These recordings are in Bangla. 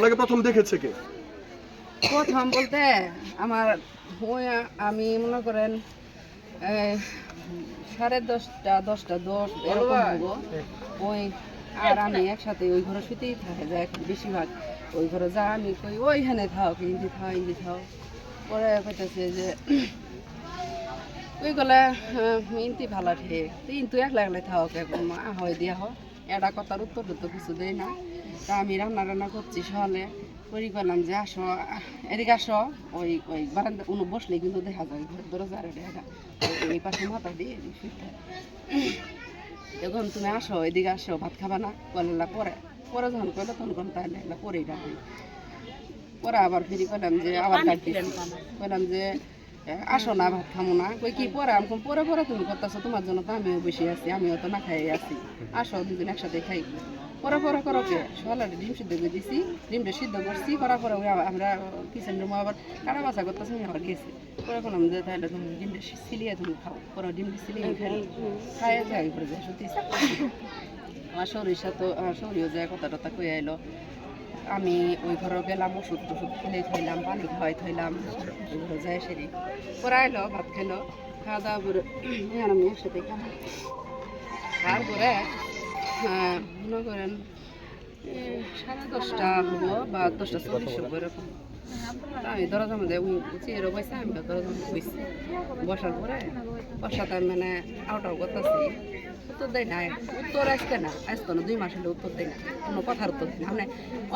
আপনাকে প্রথম দেখেছে কে? প্রথম বলতে আমার ওই আমি মনে করেন সাড়ে দশটা দশটা দশ এরকম হব ওই আর আমি একসাথে ওই ঘরে শুতেই থাকে যায় বেশিরভাগ ওই ঘরে যা আমি কই ওইখানে থাও ইন্দি থাও ইন্দি থাও। পরে কইতেছে যে ওই গলে ইন্তি ভালো ঠিক। কিন্তু একলা একলা থাও কে হয় দিয়া হোক। এটা কথার উত্তর তো কিছু দেয় না। তা আমি রান্না রান্না করছি সহলে করি করলাম যে আসো এদিকে আসো। ওই ওই বারান্দা উনো বসলে কিন্তু দেখা যায় ঘর দরজার দেখা এই পাশে মাথা দিয়ে এদিকে এখন তুমি আসো এদিকে আসো ভাত খাবা না? বলে পরে। পরে যখন কইলো তখন কোন তাহলে পরেই ডাকি পরে আবার ফিরি করলাম যে আবার ডাকি কইলাম যে আসো না ভাত খামো না। কই কি পরে আমি পরে পরে তুমি করতেছো তোমার জন্য তো আমিও বসে আছি আমিও তো না খাই আছি। আসো দুদিন একসাথে খাই। পরে পরে করো কে? সকালে ডিম সিদ্ধ করে দিছি ডিমটা সিদ্ধ করছি করার পরে আমরা কিচেন রুমে আবার কাটা বাসা করতেছি আমি আবার গেছি। পরে বললাম যে তাহলে তুমি ডিমটা সিলিয়ে তুমি খাও পরে ডিমটা সিলিয়ে খাই। খাই যাই যায় সত্যি। আমার শরীর সাথে শরীরও যায় কথা টথা কই আইলো। আমি ওই ঘরে গেলাম, ওষুধ টষুধ খেলে খাইলাম পানি খাওয়াই ঘরে যায় সেরি। পরে এলো ভাত খেলো খাওয়া দাওয়া করে আমি একসাথে খাব। তারপরে মনে করেন সাড়ে দশটা হব বা দশটা চল্লিশ হব এরকম। আমি দরজার মধ্যে উই চেয়ে বসে, আমি দরজার মধ্যে বসছি বসার পরে, বসাতে মানে আউট আউট করতেছি। উত্তর দেয় না, উত্তর আসতে না। আসতো না, দুই মাস হলে উত্তর দেয় না। কোনো কথার উত্তর দেয় না। মানে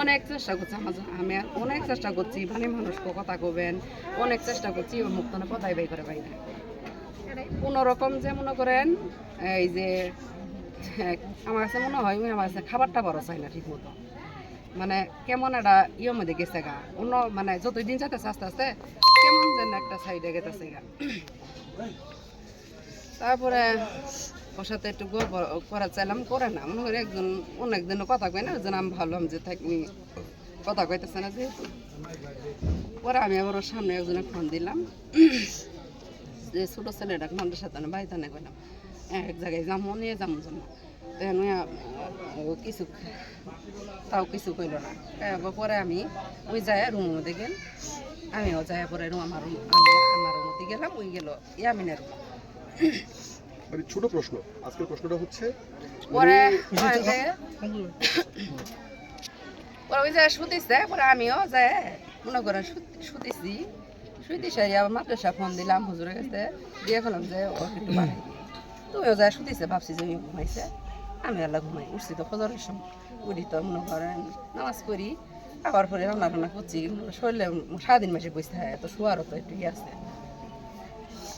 অনেক চেষ্টা করছি আমার আমি অনেক চেষ্টা করছি মানে মানুষকে কথা কবেন অনেক চেষ্টা করছি, ওর মুখ তো কথাই বাই করে পাই না। কোনো রকম যে মনে করেন, এই যে, আমার কাছে মনে হয় আমার কাছে খাবার টাবারও চাই না ঠিক মতো মানে কেমন একটা ইয়ের মধ্যে গেছে গা। অন্য মানে যতই দিন যাতেছে আস্তে আস্তে, কেমন যেন একটা সাইডে গেতেছে গা। তারপরে ওর সাথে একটু গল্প করা চাইলাম, করে না। মনে করি একজন অনেক দিন কথা কয় না, ওই জন্য আমি ভাবলাম যে থাকি কথা কইতেছে না যেহেতু। পরে আমি আবার ওর সামনে একজনে ফোন দিলাম। যে ছোটো ছেলেটা মানুষের সাথে না বাড়িতে না কইলাম এক জায়গায় যাব নিয়ে যাব জন্য। তখন কিছু তাও কিছু কইল না। পরে আমি ওই যায় রুমের মধ্যে গেল আমিও যাই পরে রুম আমার আমি আমার রুম মধ্যে গেলাম, ওই গেল ইয়ামিনের রুম মানে ছোট প্রশ্ন। আজকের প্রশ্নটা হচ্ছে পরে পরে ওই যে শুতেছে পরে আমিও যাই মনে করেন শুত- শুতেছি। শুইতে সারি আবার মাদ্রাসা ফোন দিলাম হুজুরের কাছে দিয়ে গেলাম যে ও একটু বাড়াই তুমিও শুতেছে ভাবছি যে ঘুমাইছে। আমি আল্লাহ ঘুমাই উঠছি তো ফজরের সময়। উঠি তো মনে করেন নামাজ করি আবার পরে রান্না টান্না করছি শরীরে সারাদিন মাসে বসে থাকে তো শোয়ারও তো একটু ইয়ে আছে।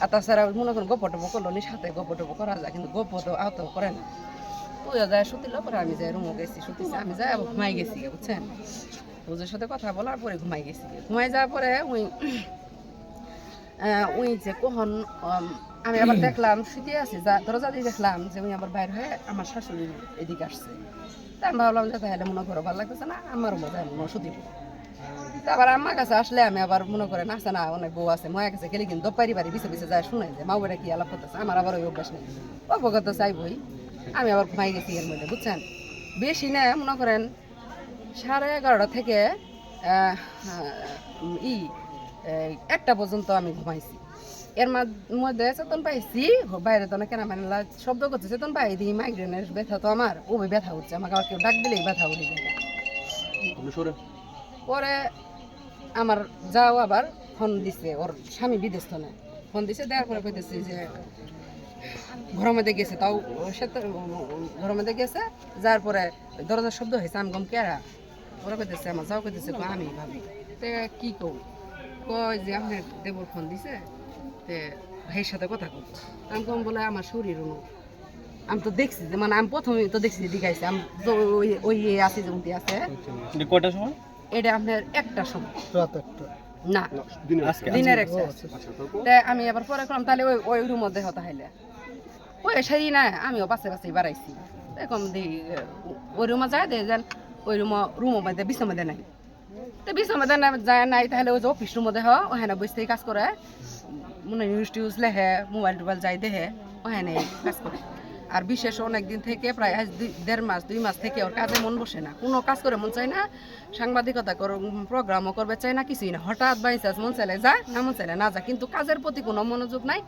আর তাছাড়া মনে করেন গপ টপ করল নি সাথে গপ টপ করা যায়, কিন্তু গপ তো আহত করে না। তুইও যায় শুতিল পরে আমি যাই রুমও গেছি শুতিছি আমি যাই আবার ঘুমাই গেছি বুঝছেন? ওদের সাথে কথা বলার পরে ঘুমাই গেছি ঘুমাই যাওয়ার পরে ওই ওই যে কখন আমি আবার দেখলাম শুতে আছি, যা, দরজা দিয়ে দেখলাম যে উনি আবার বাইর হয়ে আমার শাশুড়ি এদিকে আসছে। তা আমি ভাবলাম যে তাহলে মনে করো ভালো লাগতেছে না আমারও মজা মনে শুধু তারপর আমার কাছে আসলে আমি আবার মনে করেন আছে না অনেক বউ আছে মায়ের কাছে গেলে কিন্তু পারি পারি পিছে পিছে যায় শুনে যে মা কি আলাপ করতেছে? আমার আবার ওই অভ্যাস নেই। অবগত চাইবই আমি আবার ঘুমাই গেছি এর মধ্যে বুঝছেন? বেশি না মনে করেন সাড়ে এগারোটা থেকে ই একটা পর্যন্ত আমি ঘুমাইছি। এর মধ্যে চেতন পাইছি বাইরে তো না কেন মানে শব্দ করছে চেতন পাই দিই মাইগ্রেনের ব্যথা তো আমার ও ব্যথা হচ্ছে আমাকে আবার কেউ ডাক দিলেই ব্যথা উঠে যায়। পরে আমার যাও আবার, ফোন দিছে, ওর স্বামী বিদেশ তো ফোন দিছে, দেওয়ার পরে কইতেছে যে ঘরের মধ্যে গেছে, তাও সে তো ঘরের মধ্যে গেছে যার পরে দরজার শব্দ হয়েছে আমি গম কেরা ওরা কইতেছে, আমার যাও, কইতেছে কয় আমি ভাবি। তে কি কও? কয় যে আপনার দেবর ফোন দিছে, তে ভাইয়ের সাথে কথা কব আমি কম বলে, আমার শরীর অনু আমি তো দেখছি যে মানে আমি প্রথমে তো দেখছি দিঘাইছি। আমি ওই ওই আছে যেমনটি আছে। কটার সময়? এটা আপনার একটা সময়। না না, দিনের একটা। আচ্ছা আমি আবার পরে করলাম তাহলে ওই ওই রুম মধ্যে হতা হাইলে। ওই সেই না আমিও পাশে পাশে বাড়াইছি। এরকম দি ওই রুমে যায় দে যেন ওই রুম রুম মধ্যে বিছ মধ্যে নাই। তো বিছ মধ্যে না যায় নাই তাহলে ওই যে অফিস রুম মধ্যে হ ওখানে বসে কাজ করে। মনে নিউজ টিউজ লেহে মোবাইল টোবাইল যাই দেহে ওখানে কাজ করে। আর বিশেষ অনেক দিন থেকে প্রায় আজ দেড় মাস দুই মাস থেকে ওর কাজে মন বসে না। কোনো কাজ করে মন চায় না সাংবাদিকতা করো প্রোগ্রামও করবে চায় না কিছুই না। হঠাৎ বাই চান্স মন চাইলে যা না মন চাইলে না যা। কিন্তু কাজের প্রতি কোনো মনোযোগ নাই।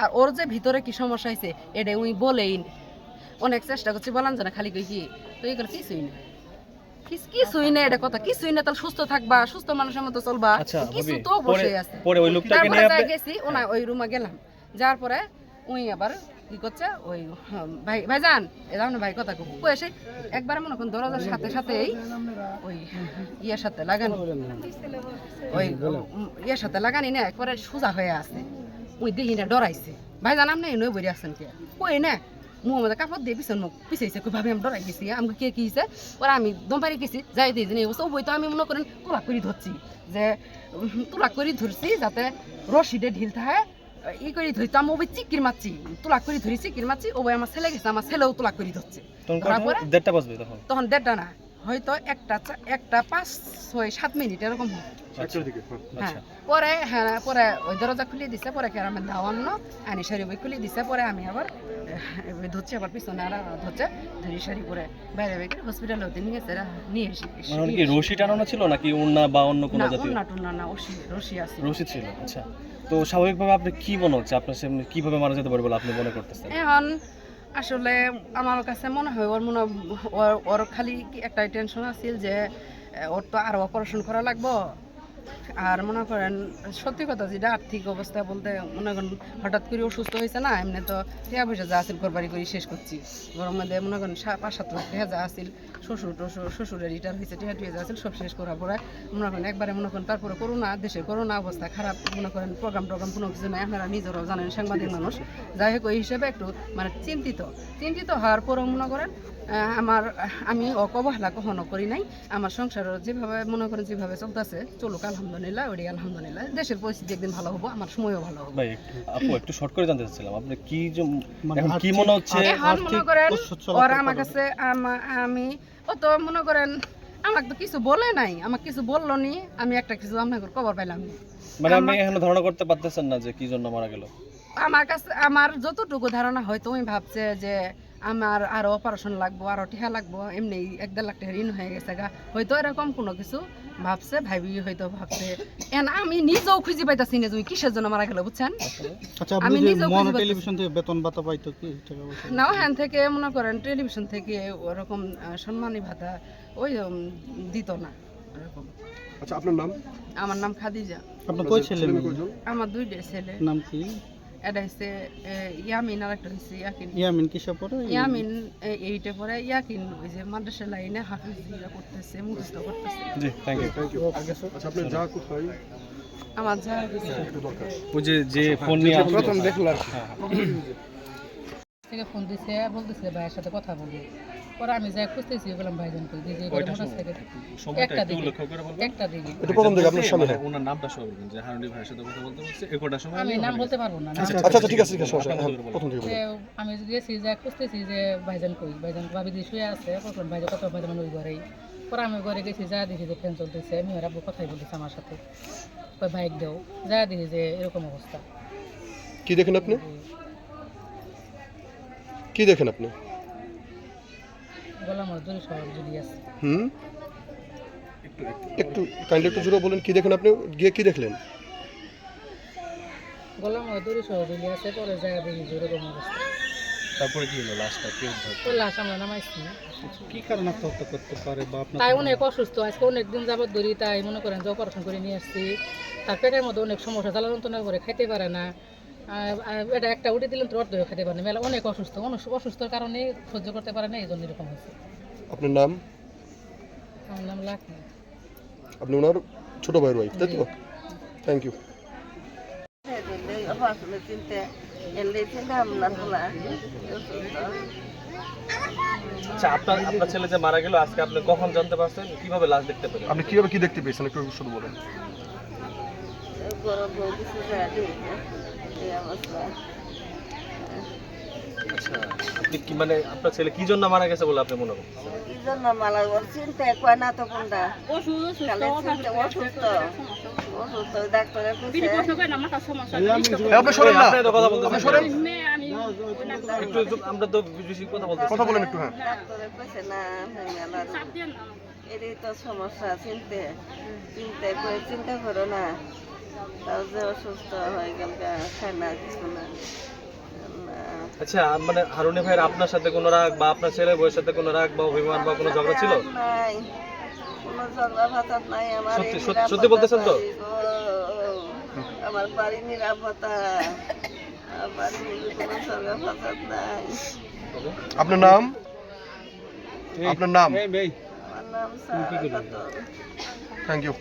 আর ওর যে ভিতরে কি সমস্যা হয়েছে এটা উই বলেই। অনেক চেষ্টা করছি বলাম যে না খালি কই কি? তো এগুলো কিছুই না। কিছুই না এটা কথা। কিছুই না তাহলে সুস্থ থাকবা সুস্থ মানুষের মতো চলবা। আচ্ছা কিছু তো অবশ্যই আছে। পরে ওই লোকটাকে নিয়ে গেছি ওনা ওই রুমে গেলাম। যার পরে উই আবার কি করছে? ওই ভাই ভাইজান এরকম ভাই, কথা কই এসে একবার মনে করুন দরজার সাথে সাথেই ওই ইয়ের সাথে লাগানি। ওই, ইয়ের সাথে লাগানি না, একবারে সোজা হয়ে আছে। ওই দেখি না ডরাইছে। ভাইজান, আপনি নই বই আছেন কে? কই না মুখ মধ্যে কাপড় দিয়ে পিছন মুখ পিছাইছে, কই ভাবে আমি ডরাই গেছি। আমাকে কে কি হইছে? ওরা আমি দম পারি গেছি, যাই দিয়ে দিন ও বই তো আমি মনে করেন তোলা করি ধরছি, যে তোলা করি ধরছি যাতে রশিদে ঢিল থাকে ই করে ধরছি আমি ওই চিকির মারছি তোলা করে ধরি চিকির মারছি ও বই আমার ছেলে গেছে আমার ছেলেও তোলা করে ধরছে দেড়টা বাজবে তখন তখন দেড়টা না হয়তো একটা একটা পাঁচ ছয় সাত মিনিট এরকম হয়। হ্যাঁ। আচ্ছা। পরে হ্যাঁ পরে ওই দরজা খুলে দিছে পরে কেরাম দাওয়ান্ন আনি শাড়ি বই খুলে দিছে পরে আমি আবার ধরছি আবার পিছনে আর ধরছে ধরি শাড়ি পরে বাইরে বাইরে হসপিটালে নিয়ে গেছে নিয়ে এসে মানে কি রশি টানানো ছিল নাকি উন্না বা অন্য কোনো না জাতীয়? উন্না টুন্না না রশি রশি আছে। রশি ছিল আচ্ছা। তো স্বাভাবিকভাবে আপনি কি মনে হচ্ছে? আপনার সামনে কীভাবে মারা যেতে পারে বলে আপনি মনে করতেছেন? এখন আসলে আমার কাছে মনে হয় ওর মনে ওর খালি একটাই টেনশন আছিল যে ওর তো আরও অপারেশন করা লাগবো। আর মনে করেন, সত্যি কথা যেটা আর্থিক অবস্থা বলতে, মনে করেন, হঠাৎ করে অসুস্থ হয়েছে না, এমনি তো টাকা পয়সা যা আছিল করবারি করে শেষ করছি। গরম মধ্যে মনে করেন পাঁচ সাত লাখ টাকা যা আছিল, শ্বশুর টশুর শ্বশুরের রিটার হয়েছে, টিয়া টুয়া যা আছিল, সব শেষ করার পরে মনে করেন, একবারে মনে করেন, তারপরে করোনা, দেশের করোনা অবস্থা খারাপ, মনে করেন প্রোগ্রাম টোগ্রাম কোনো কিছু নাই, আপনারা নিজেরাও জানেন, সাংবাদিক মানুষ। যাই হোক, ওই হিসেবে একটু মানে চিন্তিত। চিন্তিত হওয়ার পরেও মনে করেন আমার আমি অকবহেলা কখনো করি নাই। আমার সংসার যেভাবে মনে করেন যেভাবে চলতেছে চলুক আলহামদুলিল্লাহ ওই আলহামদুলিল্লাহ। দেশের পরিস্থিতি একদিন ভালো হব আমার সময়ও ভালো হবে। ভাই আপু একটু শর্ট করে জানতে চাচ্ছিলাম। আপনি কি যে মানে এখন কি মনে হচ্ছে এখন মনে করেন অসচ্ছল আমার কাছে আমি ও তো মনে করেন আমাকে তো কিছু বলে নাই আমাকে কিছু বলল নি আমি একটা কিছু আপনাকে খবর পাইলাম। মানে আপনি এখনও ধারণা করতে পারতেছেন না যে কি জন্য মারা গেল? আমার কাছে আমার যতটুকু ধারণা হয়তো আমি ভাবছে যে আমার আরও অপারেশন লাগবো আরও টিহা লাগবো এমনি এক দেড় লাখ টাকা ঋণ হয়ে গেছে গা। হয়তো এরকম কোনো কিছু ভাবছে ভাবি হয়তো ভাবছে। এন আমি নিজেও খুঁজে পাইতাছি না তুমি কিসের জন্য মারা গেল বুঝছেন? আচ্ছা আমি নিজেও মনো খুঁজে পাচ্ছি টেলিভিশন থেকে বেতন ভাতা পাইতো কি? না হ্যান থেকে মনে করেন টেলিভিশন থেকে ওরকম সম্মানী ভাতা ওই দিত না এরকম। আচ্ছা আপনার নাম? আমার নাম খাদিজা। আপনার কই ছেলে? আমার দুইটা ছেলে। নাম কি? এটা হচ্ছে ইয়ামিন আর একটা হচ্ছে ইয়াকিন। ইয়ামিন কিসে পড়ে ইয়ামিন এইটা পরে ইয়াকিন ওই যে মাদ্রাসা লাইনে হাফিজ করতেছে মুখস্থ করতেছে। জি থ্যাংক ইউ থ্যাংক ইউ আচ্ছা আপনার যা কোথায় আমার যা ওই যে যে ফোন নিয়ে আসলো। প্রথম দেখলাম। থেকে ফোন দিছে বলতেছে ভাইয়ের সাথে কথা বলব পরে আমি যাই খুঁজতেছি বললাম ভাইজান কই? দিদি কয়টার মোটর সময়? সাইকেল সময়টা একটা দিকে। একটা দিকে। একটু প্রথম থেকে আপনার সামনে। মানে ওনার নামটা সহ বলবেন যে হারুনি ভাইয়ের সাথে কথা বলতে বলছে এগারোটার সময় আমি নাম বলতে পারব না আচ্ছা আচ্ছা ঠিক আছে ঠিক আছে। হ্যাঁ, প্রথম যে বলুন। আমি গেছি যে খুঁজতেছি যে ভাইজান কই ভাইজান ভাবি দিয়ে শুয়ে আছে কখন ভাইজান কত ভাইজান ওই ঘরেই। পরে আমি ঘরে গেছি যা দেখি যে ফ্যান চলতেছে আমি আর আব্বু কথাই বলতেছে আমার সাথে। কই বাইক দেও। যা দেখি যে এরকম অবস্থা। কি দেখেন আপনি? কি দেখেন আপনি গলা আমার দড়ি সব জুড়ি আছে হুম? একটু কাইন্ডলি একটু জোরে বলেন কি দেখেন আপনি? গিয়ে কি দেখলেন? গলা জুড়ি আছে পরে এরকম অবস্থা। তারপরে কি হলো লাস্টটা কে উদ্ধার তো লাশ আমরা নামাইছি। কি কারণে আত্মহত্যা করতে পারে বা আপনার তাই অনেক অসুস্থ আজকে অনেক দিন যাবত ধরি তাই মনে করেন যে অপারেশন করে নিয়ে আসছি। তার পেটের মধ্যে অনেক সমস্যা জ্বালা যন্ত্রণা করে খাইতে পারে না। এটা একটা উঠে দিলেন তো অর্ধ খেতে পারে না মেলা অনেক অসুস্থ অসুস্থর কারণে সহ্য করতে পারে না এই জন্য এরকম হয়েছে। আপনার নাম? আমার নাম লাকি আপনি ওনার ছোট ভাইয়ের ওয়াইফ তাই তো? থ্যাংক ইউ আচ্ছা আপনার আপনার ছেলে যে মারা গেল আজকে আপনি কখন জানতে পারছেন? কীভাবে লাশ দেখতে পেলেন? আপনি কীভাবে কি দেখতে পেয়েছেন? একটু শুধু বলেন। আচ্ছা আপনি কি মানে আপনার ছেলে কি জন্য মারা গেছে বলে আপনি মনে করছেন কি জন্য মালা ওর চিন্তা কয় না তো কোনটা? কালে চিন্তা অসুস্থ অসুস্থ ডাক্তারের আপনি শোনেন না। আপনি তো কথা বলতেছেন। আপনি একটু একটু- আমরা তো বেশি কথা বলতেছি। কথা বলেন একটু হ্যাঁ। ডাক্তারের কাছে না মেলা এরই তো সমস্যা চিনতে চিন্তা করে চিন্তা করো না। তাও যে অসুস্থ হয়ে গেল খায় না কিছু না। আচ্ছা মানে হারুনি ভাইয়ের আপনার সাথে কোনো রাগ বা আপনার ছেলের বউয়ের সাথে কোনো রাগ বা অভিমান বা কোনো ঝগড়া ছিল? নাই কোনো ঝগড়া ফাসাদ নাই আমার সত্যি- সত্যি- বলতেছেন তো? আমার বাড়ি নিরাপত্তা আমার বাড়ির কোনো ঝগড়া ফাসাদ নাই। আপনার নাম? আপনার নাম? আমার নাম খাতুন। Thank you